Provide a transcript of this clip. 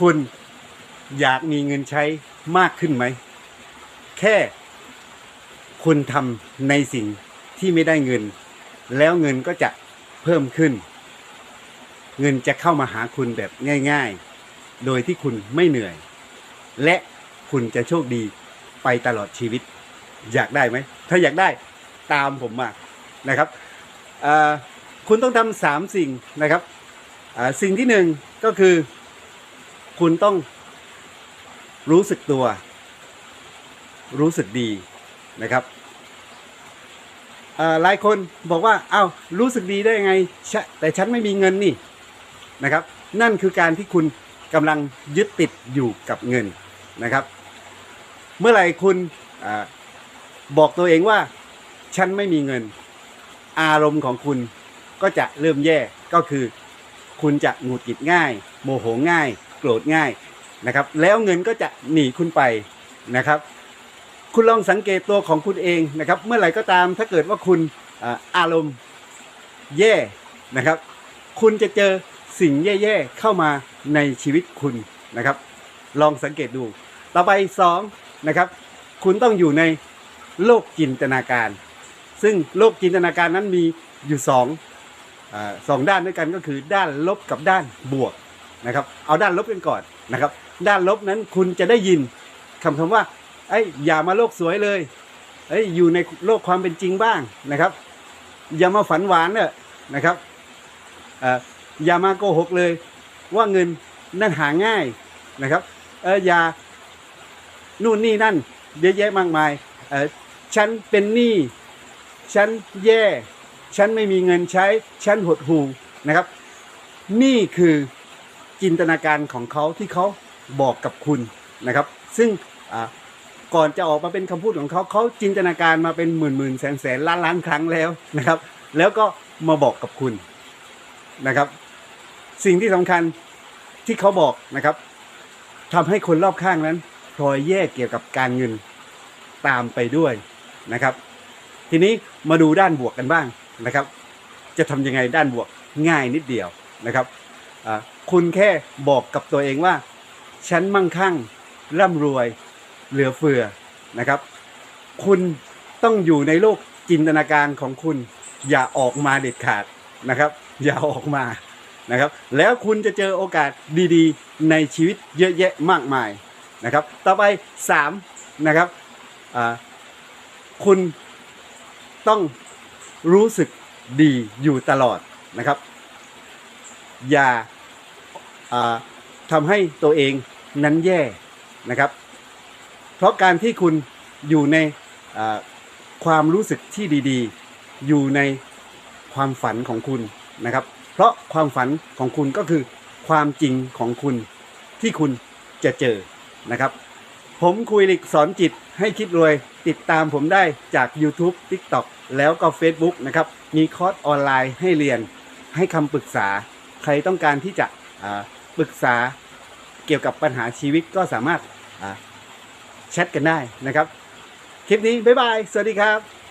คุณอยากมีเงินใช้มากขึ้นไหม แค่คุณทำในสิ่งที่ไม่ได้เงิน แล้วเงินก็จะเพิ่มขึ้น เงินจะเข้ามาหาคุณแบบง่าย ๆ โดยที่คุณไม่เหนื่อย และคุณจะโชคดีไปตลอดชีวิต อยากได้ไหม ถ้าอยากได้ตามผมมานะครับ คุณต้องทำสามสิ่งนะครับสิ่งที่หนึ่งก็คือ คุณต้องรู้สึกตัว รู้สึกดีนะครับหลายคนบอกว่าอ้าวรู้สึกดีได้ยังไง แต่ฉันไม่มีเงินนี่นะครับ นั่นคือการที่คุณกำลังยึดติดอยู่กับเงินนะครับ เมื่อไหร่คุณอบอกตัวเองว่า ฉันไม่มีเงิน อารมณ์ของคุณก็จะเริ่มแย่ก็คือ คุณจะหงุดหงิดง่าย โมโหง่าย โกรธง่ายนะครับ แล้วเงินก็จะหนีคุณไปนะครับ คุณลองสังเกตตัวของคุณเองนะครับ เมื่อไหร่ก็ตามถ้าเกิดว่าคุณอารมณ์แย่นะครับ คุณจะเจอสิ่งแย่ๆเข้ามาในชีวิตคุณนะครับ ลองสังเกตดู ต่อไปสองนะครับ คุณต้องอยู่ในโลกจินตนาการ ซึ่งโลกจินตนาการนั้นมีอยู่สองอสองด้านด้วยกันก็คือด้านลบกับด้านบวก นะครับ เอาด้านลบกันก่อนนะครับ ด้านลบนั้นคุณจะได้ยินคำคำว่าไอ้อย่ามาโลกสวยเลยเอ้อยู่ในโลกความเป็นจริงบ้างนะครับ อย่ามาฝันหวานเนอะนะครับอย่ามาโกหกเลย ว่าเงินนั่นหาง่ายนะครับเอออย่านู่นนี่นั่นเยอะแยะมากมายเออฉันเป็นหนี้ฉันแย่ ฉันไม่มีเงินใช้ ฉันหดหู่นะครับ นี่คือ จินตนาการของเขาที่เขาบอกกับคุณนะครับ ซึ่งก่อนจะออกมาเป็นคำพูดของเขาเขาจินตนาการมาเป็นหมื่นหมื่นแสนแสนล้านล้านครั้งแล้วนะครับ แล้วก็มาบอกกับคุณนะครับ สิ่งที่สำคัญที่เขาบอกนะครับทำให้คนรอบข้างนั้นพลอยแย่เกี่ยวกับการเงินตามไปด้วยนะครับ ทีนี้มาดูด้านบวกกันบ้างนะครับ จะทำยังไงด้านบวกง่ายนิดเดียวนะครับอ่า คุณแค่บอกกับตัวเองว่า ฉันมั่งคั่ง ร่ำรวย เหลือเฟือนะครับ คุณต้องอยู่ในโลกจินตนาการของคุณ อย่าออกมาเด็ดขาดนะครับ อย่าออกมานะครับ แล้วคุณจะเจอโอกาสดีๆ ในชีวิตเยอะแยะมากมายนะครับ ต่อไป3นะครับคุณต้องรู้สึกดีอยู่ตลอดนะครับ อย่า อ่าทำให้ตัวเองนั้นแย่นะครับ เพราะการที่คุณอยู่ในความรู้สึกที่ดีๆ อยู่ในความฝันของคุณนะครับ เพราะความฝันของคุณก็คือความจริงของคุณที่คุณจะเจอนะครับ ผมคุยลิกสอนจิตให้คิดรวย ติดตามผมได้จาก YouTube TikTok แล้วก็ Facebook นะครับ มีคอร์สออนไลน์ให้เรียนให้คำปรึกษา ใครต้องการที่จะ ปรึกษาเกี่ยวกับปัญหาชีวิตก็สามารถแชทกันได้นะครับ คลิปนี้ บ๊ายบาย สวัสดีครับ